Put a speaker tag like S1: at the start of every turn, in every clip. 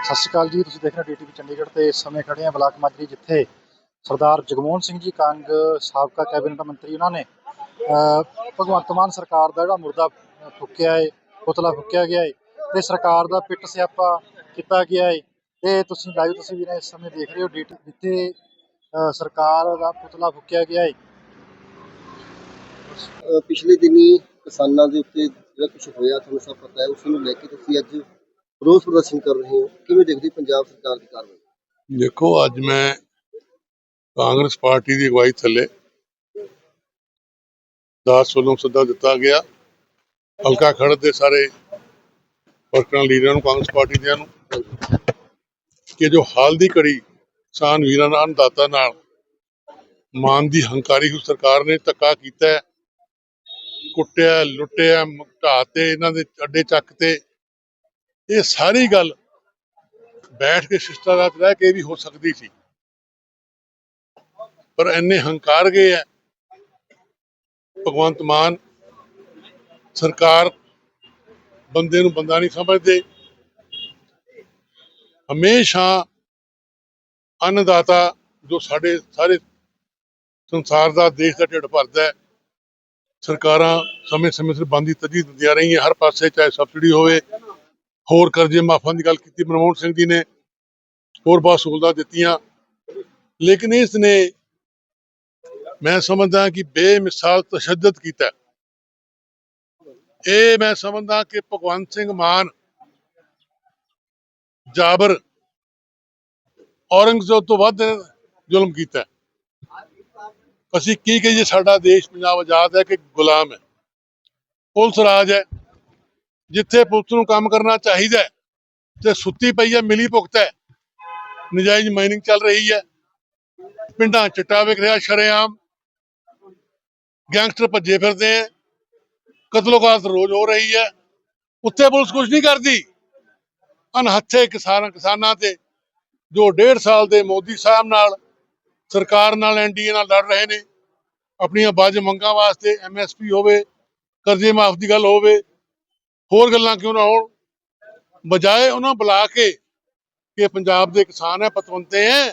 S1: ਸਤਿ ਸ਼੍ਰੀ ਅਕਾਲ ਜੀ, ਤੁਸੀਂ ਦੇਖ ਰਹੇ ਹੋ ਡੀਟੀਵੀ ਚੰਡੀਗੜ੍ਹ ਤੇ ਇਸ ਸਮੇਂ ਖੜੇ ਹਾਂ ਬਲਾਕ ਮਾਜਰੀ ਜਿੱਥੇ ਸਰਦਾਰ ਜਗਮੋਹਨ ਸਿੰਘ ਜੀ ਕੰਗ ਸਾਬਕਾ ਕੈਬਨਿਟ ਮੰਤਰੀ ਉਹਨਾਂ ਨੇ ਭਗਵੰਤ ਮਾਨ ਸਰਕਾਰ ਦਾ ਜਿਹੜਾ ਮੁਰਦਾ ਫੁੱਕਿਆ ਹੈ ਪੁਤਲਾ ਫੁੱਕਿਆ ਗਿਆ ਹੈ ਤੇ ਸਰਕਾਰ ਦਾ ਪਿੱਟ ਸਿਆਪਾ ਕੀਤਾ ਗਿਆ ਹੈ ਤੇ ਤੁਸੀਂ ਲਾਈਵ ਤਸਵੀਰਾਂ ਇਸ ਸਮੇਂ ਦੇਖ ਰਹੇ ਹੋ ਡੀਟੀ ਜਿੱਥੇ ਸਰਕਾਰ ਦਾ ਪੁਤਲਾ ਫੁੱਕਿਆ ਗਿਆ
S2: ਏ। ਪਿਛਲੇ ਦਿਨੀ ਕਿਸਾਨਾਂ ਦੇ ਉੱਤੇ ਜਿਹੜਾ ਕੁਝ ਹੋਇਆ, ਤੁਹਾਨੂੰ ਸਭ ਪਤਾ ਹੈ, ਉਸ ਨੂੰ ਲੈ ਕੇ ਤੁਸੀਂ ਅੱਜ ਰੋਸ ਪ੍ਰਦਰਸ਼ਨ ਕਰ ਰਹੇ ਹੋ, ਕਿਵੇਂ ਦੇਖਦੇ ਪੰਜਾਬ ਸਰਕਾਰ ਦੀ ਕਾਰਵਾਈ?
S3: ਦੇਖੋ, ਅੱਜ ਮੈਂ ਕਾਂਗਰਸ ਪਾਰਟੀ ਦੀ ਅਗਵਾਈ ਥੱਲੇ ਦਾਸ ਵੱਲੋਂ ਸੱਦਾ ਦਿੱਤਾ ਗਿਆ। ਹਲਕਾ ਖੜਤ ਦੇ ਸਾਰੇ ਵਰਕਰਾਂ, ਲੀਡਰਾਂ ਨੂੰ, ਕਾਂਗਰਸ ਪਾਰਟੀ ਦਿਆਂ ਨੂੰ ਕਿ ਜੋ ਹਾਲ ਦੀ ਘੜੀ ਕਿਸਾਨ ਵੀਰਾਂ ਨਾਲ, ਅੰਨਦਾਤਾ ਨਾਲ ਮਾਨ ਦੀ ਹੰਕਾਰੀ ਹੋਈ ਸਰਕਾਰ ਨੇ ਧੱਕਾ ਕੀਤਾ ਕੁੱਟਿਆ, ਲੁੱਟਿਆ, ਢਾਹ ਤੇ ਇਹਨਾਂ ਦੇ ਅੱਡੇ ਚੱਕ ਤੇ ਇਹ ਸਾਰੀ ਗੱਲ ਬੈਠ ਕੇ ਸ਼ਿਸ਼ਟਾਚਾਰ ਰਹਿ ਕੇ ਵੀ ਹੋ ਸਕਦੀ ਸੀ। ਪਰ ਇੰਨੇ ਹੰਕਾਰ ਗਏ ਹੈ ਭਗਵੰਤ ਮਾਨ ਸਰਕਾਰ ਬੰਦੇ ਨੂੰ ਬੰਦਾ ਨਹੀਂ ਸਮਝਦੇ। ਹਮੇਸ਼ਾ ਅੰਨਦਾਤਾ ਜੋ ਸਾਡੇ ਸਾਰੇ ਸੰਸਾਰ ਦਾ, ਦੇਸ਼ ਦਾ ਢਿੱਡ ਭਰਦਾ ਹੈ ਸਰਕਾਰਾਂ ਸਮੇਂ-ਸਮੇਂ ਸਿਰ ਬੰਦੀ ਤਜੀ ਦਿੰਦੀਆਂ ਰਹੀਆਂ, ਹਰ ਪਾਸੇ ਚਾਹੇ ਸਬਸਿਡੀ ਹੋਵੇ ਹੋਰ ਕਰਜ਼ੇ ਮਾਫਾਂ ਦੀ ਗੱਲ ਕੀਤੀ, ਮਨਮੋਹਨ ਸਿੰਘ ਜੀ ਨੇ ਹੋਰ ਬਹੁਤ ਸਹੂਲਤਾਂ ਦਿੱਤੀਆਂ। ਲੇਕਿਨ ਇਸ ਨੇ ਮੈਂ ਸਮਝਦਾ ਕਿ ਬੇਮਿਸਾਲ ਤਸ਼ੱਦਦ ਕੀਤਾ। ਇਹ ਮੈਂ ਸਮਝਦਾ ਕਿ ਭਗਵੰਤ ਸਿੰਘ ਮਾਨ, ਜਾਬਰ ਔਰੰਗਜ਼ੇਬ ਤੋਂ ਵੱਧ ਜ਼ੁਲਮ ਕੀਤਾ। ਅਸੀਂ ਕੀ ਕਹੀਏ, ਸਾਡਾ ਦੇਸ਼ ਪੰਜਾਬ ਆਜ਼ਾਦ ਹੈ ਕਿ ਗੁਲਾਮ ਹੈ। ਪੁਲਿਸ ਰਾਜ ਹੈ। ਜਿੱਥੇ ਪੁਲਿਸ ਨੂੰ ਕੰਮ ਕਰਨਾ ਚਾਹੀਦਾ ਤੇ ਸੁੱਤੀ ਪਈ ਹੈ, ਮਿਲੀ ਭੁਗਤ ਹੈ। ਨਜਾਇਜ਼ ਮਾਈਨਿੰਗ ਚੱਲ ਰਹੀ ਹੈ। ਪਿੰਡਾਂ 'ਚ ਵਿਕ ਰਿਹਾ, ਸ਼ਰੇਆਮ। ਗੈਂਗਸਟਰ ਭੱਜੇ ਫਿਰਦੇ ਹੈ। ਕਤਲੋਗਾਤ ਰੋਜ਼ ਹੋ ਰਹੀ ਹੈ। ਉੱਥੇ ਪੁਲਿਸ ਕੁਝ ਨਹੀਂ ਕਰਦੀ। ਅਨਹੱਥੇ ਕਿਸਾਨ ਕਿਸਾਨਾਂ ਤੇ, ਜੋ ਡੇਢ ਸਾਲ ਦੇ ਮੋਦੀ ਸਾਹਿਬ ਨਾਲ, ਸਰਕਾਰ ਨਾਲ ਐਨਡੀਏ ਨਾਲ ਲੜ ਰਹੇ ਨੇ। ਆਪਣੀਆਂ ਬਾਜ ਮੰਗਾਂ ਵਾਸਤੇ ਐਮਐਸਪੀ ਹੋਵੇ, ਕਰਜ਼ੇ ਮਾਫ ਦੀ ਗੱਲ ਹੋਵੇ ਹੋਰ ਗੱਲਾਂ ਕਿਉਂ ਨਾ ਹੋਣ? ਬਜਾਏ ਉਹਨਾਂ ਬੁਲਾ ਕੇ ਕਿ ਪੰਜਾਬ ਦੇ ਕਿਸਾਨ ਹੈ, ਪਤਵੰਤੇ ਹੈ,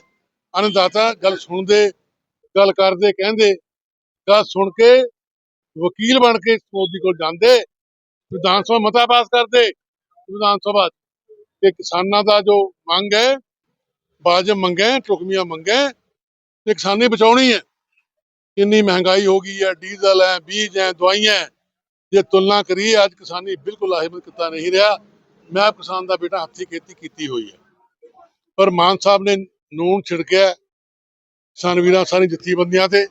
S3: ਅਨਦਾਤਾ ਗੱਲ ਸੁਣਦੇ, ਗੱਲ ਕਰਦੇ, ਕਹਿੰਦੇ, ਗੱਲ ਸੁਣ ਕੇ ਵਕੀਲ ਬਣ ਕੇ ਮੋਦੀ ਕੋਲ ਜਾਂਦੇ, ਵਿਧਾਨ ਸਭਾ ਮਤਾ ਪਾਸ ਕਰਦੇ, ਵਿਧਾਨ ਸਭਾ ਤੇ ਕਿਸਾਨਾਂ ਦਾ ਜੋ ਮੰਗ ਹੈ ਵਾਜਬ ਮੰਗਾਂ ਟੁਕਮੀਆਂ ਮੰਗਾਂ ਤੇ ਕਿਸਾਨੀ ਬਚਾਉਣੀ ਹੈ। ਇੰਨੀ ਮਹਿੰਗਾਈ ਹੋ ਗਈ ਹੈ, ਡੀਜ਼ਲ ਹੈ, ਬੀਜ ਹੈ, ਦਵਾਈਆਂ ਹੈ ਜੇ ਤੁਲਨਾ ਕਰੀਏ, ਅੱਜ ਕਿਸਾਨੀ ਬਿਲਕੁਲ ਆਹਿਮਤ ਕਿੱਤਾ ਨਹੀਂ ਰਿਹਾ। ਮੈਂ ਕਿਸਾਨ ਦਾ ਬੇਟਾ ਹੱਥੀਂ ਖੇਤੀ ਕੀਤੀ ਹੋਈ ਹੈ। ਪਰ ਮਾਨ ਸਾਹਿਬ ਨੇ ਨੂਨ ਛਿੜਕਿਆ ਕਿਸਾਨ ਵੀਰਾਂ ਸਾਰੀ ਜਥੇਬੰਦੀਆਂ ਤੇ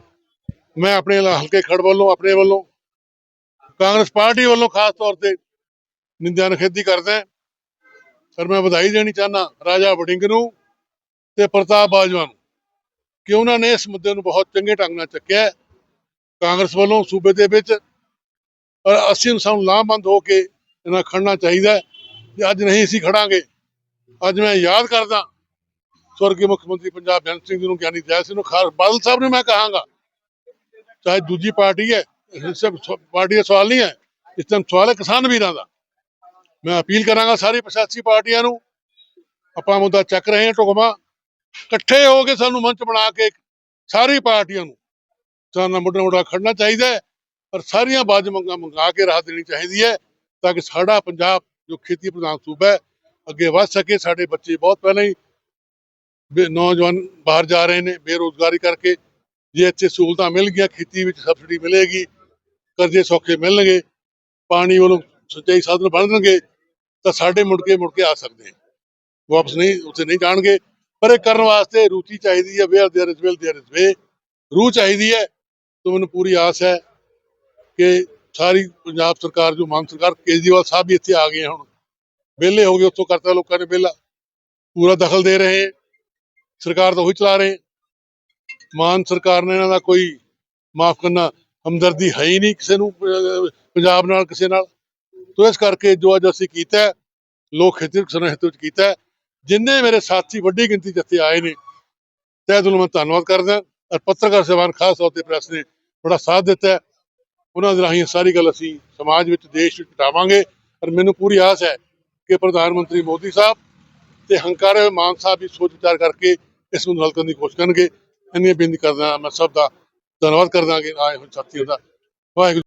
S3: ਮੈਂ ਆਪਣੇ ਹਲਕੇ ਖੜ ਵੱਲੋਂ, ਆਪਣੇ ਵੱਲੋਂ, ਕਾਂਗਰਸ ਪਾਰਟੀ ਵੱਲੋਂ ਖਾਸ ਤੌਰ ਤੇ ਨਿੰਦਿਆ ਨਿਖੇਧੀ ਕਰਦਾ ਪਰ ਮੈਂ ਵਧਾਈ ਦੇਣੀ ਚਾਹਨਾ ਰਾਜਾ ਵੜਿੰਗ ਨੂੰ ਤੇ ਪ੍ਰਤਾਪ ਬਾਜਵਾ ਨੂੰ ਕਿ ਉਹਨਾਂ ਨੇ ਇਸ ਮੁੱਦੇ ਨੂੰ ਬਹੁਤ ਚੰਗੇ ਢੰਗ ਨਾਲ ਚੱਕਿਆ ਕਾਂਗਰਸ ਵੱਲੋਂ ਸੂਬੇ ਦੇ ਵਿੱਚ ਪਰ ਅਸੀਂ ਨੂੰ ਸਾਨੂੰ ਲਾਮਬੰਦ ਹੋ ਕੇ ਇਹਨਾਂ ਖੜਨਾ ਚਾਹੀਦਾ ਜੇ ਅੱਜ ਨਹੀਂ ਅਸੀਂ ਖੜਾਂਗੇ, ਅੱਜ ਮੈਂ ਯਾਦ ਕਰਦਾ, ਸਵਰਗੀ ਮੁੱਖ ਮੰਤਰੀ ਪੰਜਾਬ ਬੇਅੰਤ ਸਿੰਘ ਜੀ ਨੂੰ ਗਿਆਨੀ ਜੈ ਸਿੰਘ ਨੂੰ ਖਾਸ ਬਾਦਲ ਸਾਹਿਬ ਨੂੰ ਮੈਂ ਕਹਾਂਗਾ, ਚਾਹੇ ਦੂਜੀ ਪਾਰਟੀ ਹੈ ਸਭ ਪਾਰਟੀ ਦਾ ਸਵਾਲ ਨਹੀਂ ਹੈ, ਇਸ ਟਾਈਮ ਸਵਾਲ ਹੈ ਕਿਸਾਨ ਵੀਰਾਂ ਦਾ। ਮੈਂ ਅਪੀਲ ਕਰਾਂਗਾ ਸਾਰੀ ਸਿਆਸੀ ਪਾਰਟੀਆਂ ਨੂੰ, ਆਪਾਂ ਮੁੱਦਾ ਚੱਕ ਰਹੇ ਹਾਂ ਢੁਕਮਾ ਇਕੱਠੇ ਹੋ ਕੇ ਸਾਨੂੰ ਮੰਚ ਬਣਾ ਕੇ ਸਾਰੀ ਪਾਰਟੀਆਂ ਨੂੰ ਸਾਨਾ ਮੁੱਢਾ ਮੁੱਢਾ ਖੜਨਾ ਚਾਹੀਦਾ ਹੈ। ਪਰ ਸਾਰੀਆਂ ਬਾਜ ਮੰਗਾਂ ਮੰਗਾ ਕੇ ਰਾਹ ਦੇਣੀ ਚਾਹੀਦੀ ਹੈ ਤਾਂ ਕਿ ਸਾਡਾ ਪੰਜਾਬ ਜੋ ਖੇਤੀ ਪ੍ਰਧਾਨ ਸੂਬਾ ਹੈ, ਅੱਗੇ ਵੱਧ ਸਕੇ। ਸਾਡੇ ਬੱਚੇ ਬਹੁਤ ਪਹਿਲਾਂ ਹੀ ਨੌਜਵਾਨ ਬਾਹਰ ਜਾ ਰਹੇ ਨੇ, ਬੇਰੋਜ਼ਗਾਰੀ ਕਰਕੇ। ਜੇ ਇੱਥੇ ਸਹੂਲਤਾਂ ਮਿਲ ਗਈਆਂ, ਖੇਤੀ ਵਿੱਚ ਸਬਸਿਡੀ ਮਿਲੇਗੀ, ਕਰਜ਼ੇ ਸੌਖੇ ਮਿਲਣਗੇ, ਪਾਣੀ ਵੱਲੋਂ ਸਿੰਚਾਈ ਸਾਧਨ ਬਣਨਗੇ, ਤਾਂ ਸਾਡੇ ਮੁੜ ਕੇ ਮੁੜ ਕੇ ਆ ਸਕਦੇ ਵਾਪਸ ਨਹੀਂ, ਉੱਥੇ ਨਹੀਂ ਜਾਣਗੇ। ਪਰ ਇਹ ਕਰਨ ਵਾਸਤੇ ਰੁਚੀ ਚਾਹੀਦੀ ਹੈ, where there is will there is way ਰੂਹ ਚਾਹੀਦੀ ਹੈ, ਤਾਂ ਮੈਨੂੰ ਪੂਰੀ ਆਸ ਹੈ ਕਿ ਸਾਰੀ ਪੰਜਾਬ ਸਰਕਾਰ ਜੋ ਮਾਨ ਸਰਕਾਰ ਕੇਜਰੀਵਾਲ ਸਾਹਿਬ ਵੀ ਇੱਥੇ ਆ ਗਏ ਹੁਣ। ਵਿਹਲੇ ਹੋ ਗਏ ਉੱਥੋਂ ਕਰਤਾ ਲੋਕਾਂ ਨੇ ਵਿਹਲਾ। ਪੂਰਾ ਦਖਲ ਦੇ ਰਹੇ। ਸਰਕਾਰ ਤਾਂ ਉਹੀ ਚਲਾ ਰਹੇ। ਮਾਨ ਸਰਕਾਰ ਨੇ ਇਹਨਾਂ ਦਾ ਕੋਈ ਮਾਫ ਕਰਨਾ ਹਮਦਰਦੀ ਹੈ ਹੀ ਨਹੀਂ ਕਿਸੇ ਨੂੰ, ਪੰਜਾਬ ਨਾਲ, ਕਿਸੇ ਨਾਲ। ਤੋ ਇਸ ਕਰਕੇ ਜੋ ਅੱਜ ਅਸੀਂ ਕੀਤਾ ਲੋਕ ਹਿੱਤ ਕਿਸਾਨਾਂ ਹਿੱਤ ਵਿੱਚ ਕੀਤਾ ਜਿੰਨੇ ਮੇਰੇ ਸਾਥੀ ਵੱਡੀ ਗਿਣਤੀ 'ਚ ਇੱਥੇ ਆਏ ਨੇ, ਤਹਿ ਦਿਲੋਂ ਮੈਂ ਧੰਨਵਾਦ ਕਰਦਾ। ਔਰ ਪੱਤਰਕਾਰ ਸਹਿਬਾਨ ਖਾਸ ਤੌਰ ਤੇ ਪ੍ਰੈਸ ਨੇ ਬੜਾ ਸਾਥ ਦਿੱਤਾ ਉਹਨਾਂ ਦੇ ਰਾਹੀਂ ਇਹ ਸਾਰੀ ਗੱਲ ਅਸੀਂ ਸਮਾਜ ਵਿੱਚ, ਦੇਸ਼ ਵਿੱਚ ਪਟਾਵਾਂਗੇ ਔਰ ਮੈਨੂੰ ਪੂਰੀ ਆਸ ਹੈ ਕਿ ਪ੍ਰਧਾਨ ਮੰਤਰੀ ਮੋਦੀ ਸਾਹਿਬ ਤੇ ਹੰਕਾਰੇ ਹੋਏ ਮਾਨ ਸਾਹਿਬ ਵੀ ਸੋਚ ਵਿਚਾਰ ਕਰਕੇ ਇਸ ਨੂੰ ਹੱਲ ਕਰਨ ਦੀ ਕੋਸ਼ਿਸ਼ ਕਰਨਗੇ। ਇੰਨੀ ਬੇਨਤੀ ਕਰਦਾ ਮੈਂ ਸਭ ਦਾ ਧੰਨਵਾਦ ਕਰਦਾ ਕਿ ਆਏ ਹੋਏ ਸਾਥੀਆਂ ਦਾ। ਵਾਹਿਗੁਰੂ